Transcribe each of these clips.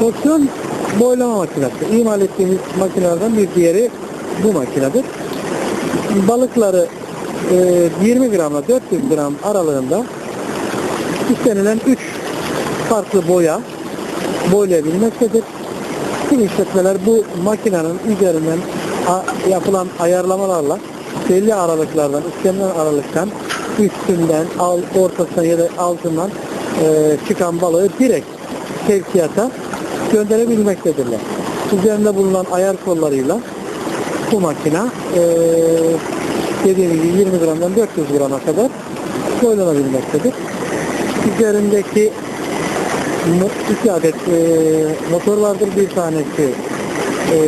Porsiyon boylama makinesi. İmal ettiğimiz makinelerden bir diğeri bu makinedir. Balıkları e, 20 gramla 400 gram aralığında istenilen 3 farklı boya boyayabilmektedir. Tüm işletmeler bu makinenin üzerinden yapılan ayarlamalarla belli aralıklardan, istenilen aralıktan üstünden, al, ortasından ya da altından e, çıkan balığı direkt sevkiyata gönderebilmektedirler. Üzerinde bulunan ayar kollarıyla bu makine e, dediğim gibi 20 gramdan 400 grama kadar boylanabilmektedir. Üzerindeki iki adet e, motor vardır. Bir tanesi e,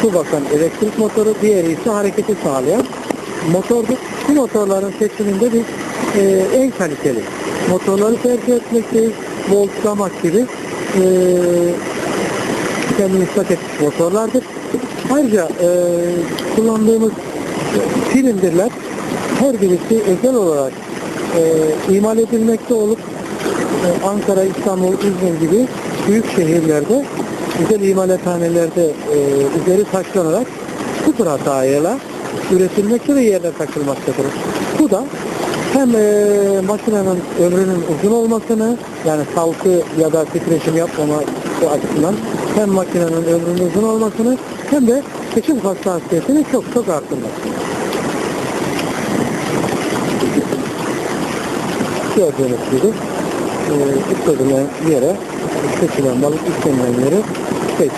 su basan elektrik motoru, diğeri ise hareketi sağlayan motordur. Bu motorların seçiminde biz e, en kaliteli motorları tercih etmekteyiz. Volt, Gamak gibi e, kendini ispat etmiş motorlardır. Ayrıca e, kullandığımız silindirler her birisi özel olarak e, imal edilmekte olup e, Ankara, İstanbul, İzmir gibi büyük şehirlerde güzel imalathanelerde e, üzeri taşlanarak sıfır hatayla üretilmekte ve yerine takılmaktadır. Bu da hem e, makinenin ömrünün uzun olmasını yani salkı ya da titreşim yapmama açısından hem makinenin ömrünün uzun olmasını hem de keşif hassasiyetini çok çok arttırmaktadır. Gördüğünüz gibi e, istenilen yere seçilen balık istenilen yere sevk.